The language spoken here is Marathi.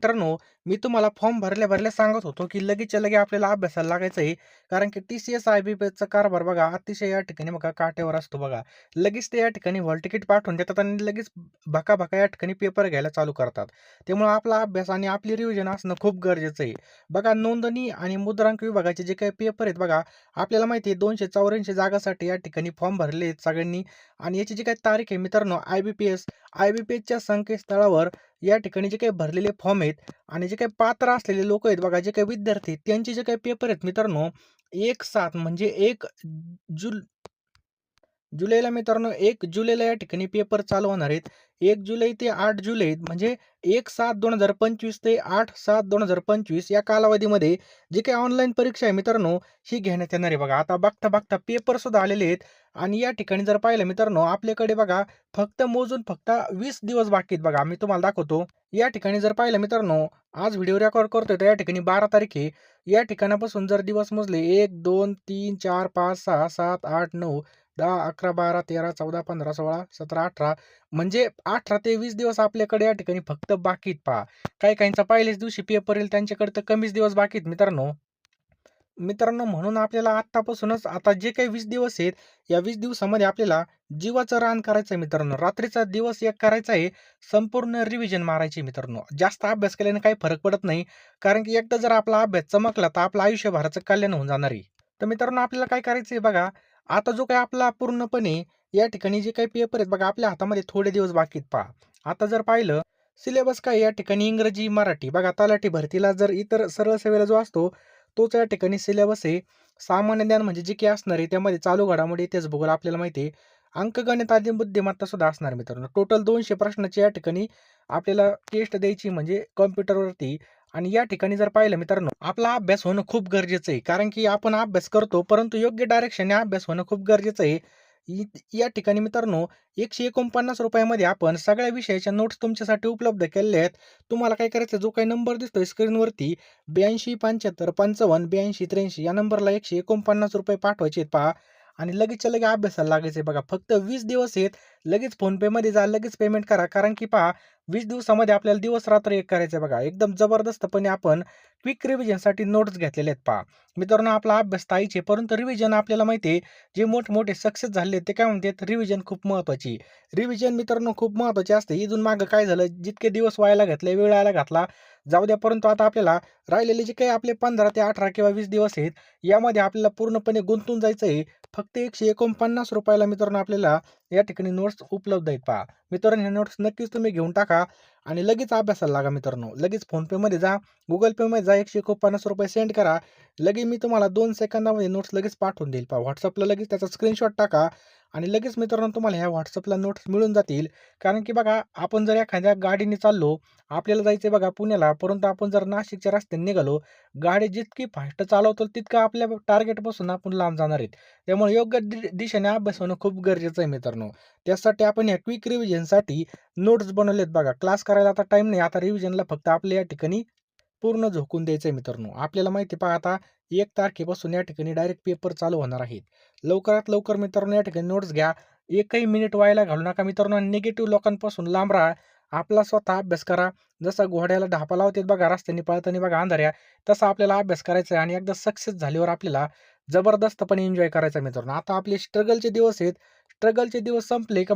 मित्रांनो, मी तुम्हाला फॉर्म भरल्या-भरल्या सांगत होतो, की लगेचच्या लगे आपल्याला अभ्यासाला लागायचं आहे. कारण की टी-सी-एस, आय-बी-पी-एसचा कारभार बघा अतिशय या ठिकाणी बघा काटेवर असतो बघा. लगेच ते या ठिकाणी हॉल तिकीट पाठवून देतात आणि लगेच भका-भका या ठिकाणी पेपर घ्यायला चालू करतात. त्यामुळे आपला अभ्यास आणि आपली रिव्हिजन असणं खूप गरजेचं आहे. बघा नोंदणी आणि मुद्रांक विभागाचे जे काही पेपर आहेत बघा, आपल्याला माहिती आहे दोनशे चौऱ्याऐंशी जागासाठी या ठिकाणी फॉर्म भरले आहेत सगळ्यांनी आणि याची जी काही तारीख आहे मित्रांनो, आय-बी-पी-एस, आय-बी-पी-एसच्या संकेतस्थळावर या ठिकाणी जे काही भरलेले फॉर्म आहेत आणि जे काही पात्र असलेले लोक आहेत बघा, जे काही विद्यार्थी आहेत, त्यांचे जे काही पेपर आहेत मित्रांनो, 1-7 म्हणजे एक जुल जुलैला मित्रांनो एक जुलैला या ठिकाणी पेपर चालू होणार आहेत. एक जुलै ते आठ जुलै म्हणजे 1-7-2025 ते 8-7-2025 या कालावधीमध्ये जी काही ऑनलाईन परीक्षा आहे मित्रांनो, ही घेण्यात येणार आहे बघा. आता बघता-बघता पेपरसुद्धा आलेले आहेत आणि या ठिकाणी जर पाहिलं मित्रांनो, आपल्याकडे बघा फक्त मोजून फक्त वीस दिवस बाकी आहेत बघा. मी तुम्हाला दाखवतो. या ठिकाणी जर पाहिलं मित्रांनो, आज व्हिडिओ रेकॉर्ड करतोय तर या ठिकाणी 12 तारीख आहे. या ठिकाणापासून जर दिवस मोजले 1, 2, 3, 4, 5, 6, 7, 8, 9, दहा अकरा बारा तेरा चौदा पंधरा सोळा सतरा अठरा म्हणजे 18 ते वीस दिवस आपल्याकडे या ठिकाणी फक्त बाकीत पहा. काही-काहींचा पहिल्याच दिवशी पेपर येईल त्यांच्याकडे तर कमीच दिवस बाकीत मित्रांनो. मित्रांनो म्हणून आपल्याला आत्तापासूनच आता जे काही वीस दिवस आहेत, या वीस दिवसामध्ये आपल्याला जीवाचं रान करायचं आहे मित्रांनो. रात्रीचा दिवस एक करायचा आहे, संपूर्ण रिव्हिजन मारायचे मित्रांनो. जास्त अभ्यास केल्याने काही फरक पडत नाही. कारण की एकदा जर आपला अभ्यास चमकला तर आपलं आयुष्यभराचं कल्याण होऊन जाणार आहे. तर मित्रांनो आपल्याला काय करायचं आहे बघा, आता जो काही आपला पूर्णपणे या ठिकाणी जे काही पेपर आहेत बघा, आपल्या हातामध्ये थोडे दिवस बाकीत पहा. आता जर पाहिलं सिलेबस काय या ठिकाणी इंग्रजी, मराठी बघा तलाठी भरतीला जर इतर सरळ सेवेला जो असतो, तोच या ठिकाणी सिलेबस आहे. सामान्य ज्ञान म्हणजे जे काही असणार आहे त्यामध्ये चालू घडामोडी, इतिहास, भूगोल आपल्याला माहिती आहे. अंकगणित आदी बुद्धिमत्ता सुद्धा असणार मित्रांनो. टोटल दोनशे प्रश्नाची या ठिकाणी आपल्याला टेस्ट द्यायची म्हणजे कॉम्प्युटरवरती आणि या ठिकाणी जर पाहिलं मित्रांनो, आपला अभ्यास होणं खूप गरजेचं आहे. कारण की आपण अभ्यास करतो, परंतु योग्य डायरेक्शनने अभ्यास होणं खूप गरजेचं आहे. इ या ठिकाणी मित्रांनो एकशे एकोणपन्नास रुपयामध्ये आपण सगळ्या विषयाच्या नोट्स तुमच्यासाठी उपलब्ध केलेल्या आहेत. तुम्हाला काय करायचं जो काही नंबर दिसतोय स्क्रीनवरती 82 75 55 82 83 या नंबरला ₹149 पाठवायचे आहेत पहा आणि लगेचच्या लगे अभ्यासाला लागायचं आहे बघा. फक्त वीस दिवस आहेत. लगेच फोनपेमध्ये जा, लगेच पेमेंट करा. कारण की पहा वीस दिवसामध्ये आपल्याला दिवस-रात्र एक करायचं आहे बघा. एकदम जबरदस्तपणे आपण क्विक रिव्हिजनसाठी नोट्स घेतलेले आहेत पहा. मित्रांनो आपला अभ्यास ताईचे परंतु रिव्हिजन आपल्याला माहिती आहे, जे मोठमोठे सक्सेस झाले ते काय म्हणतात रिव्हिजन खूप महत्त्वाची. रिव्हिजन मित्रांनो खूप महत्त्वाची असते. इथून मागं काय झालं, जितके दिवस व्हायला घातले, वेळ यायला घातला, जाऊ द्या. परंतु आता आपल्याला राहिलेले जे काही आपले 15 ते 18 किंवा वीस दिवस आहेत, यामध्ये आपल्याला पूर्णपणे गुंतून जायचं आहे. फक्त एकशे एकोणपन्नास रुपयाला मित्रांनो आपल्याला या ठिकाणी नोट्स उपलब्ध आहेत पहा. मित्रांनो हे नोट्स नक्कीच तुम्ही घेऊन टाका आणि लगेच अभ्यासाला लागा मित्रांनो. लगेच फोनपेमध्ये जा, गुगल पेमध्ये जा, ₹149 सेंड करा. लगेच मी तुम्हाला दोन सेकंदामध्ये नोट्स लगेच पाठवून देईल पहा. व्हॉट्सअपला लगेच त्याचा स्क्रीनशॉट टाका आणि लगेच मित्रांनो तुम्हाला ह्या व्हॉट्सअपला नोट्स मिळून जातील. कारण की बघा आपण जर एखाद्या गाडीने चाललो, आपल्याला जायचं आहे बघा पुण्याला, परंतु आपण जर नाशिकच्या रस्त्याने निघालो, गाडी जितकी फास्ट चालवतो तितकं आपल्या टार्गेटपासून आपण लांब जाणार आहेत. त्यामुळे योग्य दि दिशेने अभ्यास होणं खूप गरजेचं आहे मित्रांनो. त्यासाठी आपण या क्विक रिव्हिजनसाठी नोट्स बनवलेत बघा. क्लास करायला आता टाईम नाही. आता रिव्हिजनला फक्त आपल्या या ठिकाणी पूर्ण झोकून द्यायचं आहे मित्रांनो. आपल्याला माहिती आहे पहा आता एक तारखेपासून या ठिकाणी डायरेक्ट पेपर चालू होणार आहेत. लवकरात लवकर मित्रांनो या ठिकाणी नोट्स घ्या. एकही मिनिट व्हायला घालू नका मित्रांनो निगेटिव्ह लोकांपासून लांब राहा. आपला स्वतः अभ्यास करा. जसा घोड्याला ढापा लावतात बघा रस्त्याने पळताना बघा अंधाऱ्या, तसा आपल्याला अभ्यास करायचा आहे आणि एकदा सक्सेस झाल्यावर आपल्याला जबरदस्तपणे एन्जॉय करायचा मित्रांनो. आता आपले स्ट्रगलचे दिवस आहेत. स्ट्रगलचे दिवस संपले का